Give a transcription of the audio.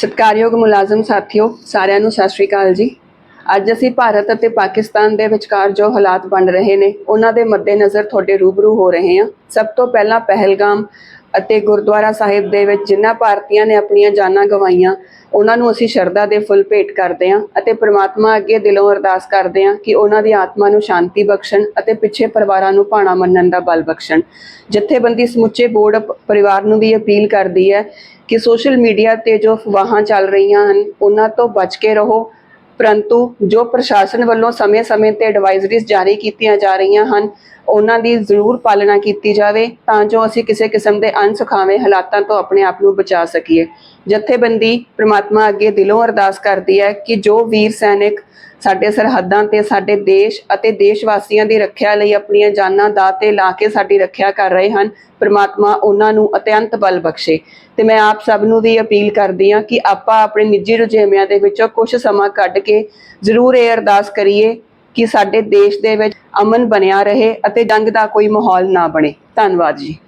ਸਤਿਕਾਰਯੋਗ ਮੁਲਾਜ਼ਮ ਸਾਥੀਓ, ਸਾਰਿਆਂ ਨੂੰ ਸਤਿ ਸ਼੍ਰੀ ਅਕਾਲ ਜੀ। ਅੱਜ ਅਸੀਂ ਭਾਰਤ ਅਤੇ ਪਾਕਿਸਤਾਨ ਦੇ ਵਿਚਕਾਰ ਜੋ ਹਾਲਾਤ ਬਣ ਰਹੇ ਨੇ, ਉਹਨਾਂ ਦੇ ਮੱਦੇਨਜ਼ਰ ਤੁਹਾਡੇ ਰੂਬਰੂ ਹੋ ਰਹੇ ਹਾਂ। ਸਭ ਤੋਂ ਪਹਿਲਾਂ ਪਹਿਲਗਾਮ ਅਤੇ ਗੁਰਦੁਆਰਾ ਸਾਹਿਬ ਦੇ ਵਿੱਚ ਜਿਨ੍ਹਾਂ ਭਾਰਤੀਆਂ ਨੇ ਆਪਣੀਆਂ ਜਾਨਾਂ ਗਵਾਈਆਂ, ਉਹਨਾਂ ਨੂੰ ਅਸੀਂ ਸ਼ਰਧਾ ਦੇ ਫੁੱਲ ਭੇਟ ਕਰਦੇ ਹਾਂ ਅਤੇ ਪ੍ਰਮਾਤਮਾ ਅੱਗੇ ਦਿਲੋਂ ਅਰਦਾਸ ਕਰਦੇ ਹਾਂ ਕਿ ਉਹਨਾਂ ਦੀ ਆਤਮਾ ਨੂੰ ਸ਼ਾਂਤੀ ਬਖਸ਼ਣ ਅਤੇ ਪਿੱਛੇ ਪਰਿਵਾਰਾਂ ਨੂੰ ਭਾਣਾ ਮੰਨਣ ਦਾ ਬਲ ਬਖਸ਼ਣ। ਜਥੇਬੰਦੀ ਸਮੁੱਚੇ ਬੋਰਡ ਪਰਿਵਾਰ ਨੂੰ ਵੀ ਅਪੀਲ ਕਰਦੀ ਹੈ ਕਿ ਸੋਸ਼ਲ ਮੀਡੀਆ ਤੇ ਜੋ ਅਫਵਾਹਾਂ ਚੱਲ ਰਹੀਆਂ ਹਨ, ਉਹਨਾਂ ਤੋਂ ਬਚ ਕੇ ਰਹੋ ਪਰੰਤੂ ਜੋ ਪ੍ਰਸ਼ਾਸਨ ਵੱਲੋਂ ਸਮੇਂ-ਸਮੇਂ ਤੇ ਐਡਵਾਈਜ਼ਰੀਜ਼ ਜਾਰੀ ਕੀਤੀਆਂ ਜਾ ਰਹੀਆਂ ਹਨ, ਉਹਨਾਂ ਦੀ ਜ਼ਰੂਰ ਪਾਲਣਾ ਕੀਤੀ ਜਾਵੇ ਤਾਂ ਜੋ ਅਸੀਂ ਕਿਸੇ ਕਿਸਮ ਦੇ ਅਣਸੁਖਾਵੇਂ ਹਾਲਾਤਾਂ ਤੋਂ ਆਪਣੇ ਆਪ ਨੂੰ ਬਚਾ ਸਕੀਏ। ਜਥੇਬੰਦੀ ਪ੍ਰਮਾਤਮਾ ਅੱਗੇ ਦਿਲੋਂ ਅਰਦਾਸ ਕਰਦੀ ਹੈ ਕਿ ਜੋ ਵੀਰ ਸੈਨਿਕ ਸਾਡੇ ਸਰਹੱਦਾਂ ਤੇ ਸਾਡੇ ਦੇਸ਼ ਅਤੇ ਦੇਸ਼ ਵਾਸੀਆਂ ਦੀ ਰੱਖਿਆ ਲਈ ਆਪਣੀਆਂ ਜਾਨਾਂ ਦਾ ਤੇ ਲਾ ਕੇ ਸਾਡੀ ਰੱਖਿਆ ਕਰ ਰਹੇ ਹਨ, ਪ੍ਰਮਾਤਮਾ ਉਹਨਾਂ ਨੂੰ ਅਤਿਅੰਤ ਬਲ ਬਖਸ਼ੇ। ਤੇ ਮੈਂ ਆਪ ਸਭ ਨੂੰ ਵੀ ਅਪੀਲ ਕਰਦੀ ਹਾਂ ਕਿ ਆਪਾਂ ਆਪਣੇ ਨਿੱਜੀ ਰੁਝੇਵਿਆਂ ਦੇ ਵਿੱਚੋਂ ਕੁਝ ਸਮਾਂ ਕੱਢ ਕੇ ਕੇ ਜ਼ਰੂਰ ਇਹ ਅਰਦਾਸ ਕਰੀਏ ਕਿ ਸਾਡੇ ਦੇਸ਼ ਦੇ ਵਿੱਚ ਅਮਨ ਬਣਿਆ ਰਹੇ ਅਤੇ ਜੰਗ ਦਾ ਕੋਈ ਮਾਹੌਲ ਨਾ ਬਣੇ। ਧੰਨਵਾਦ ਜੀ।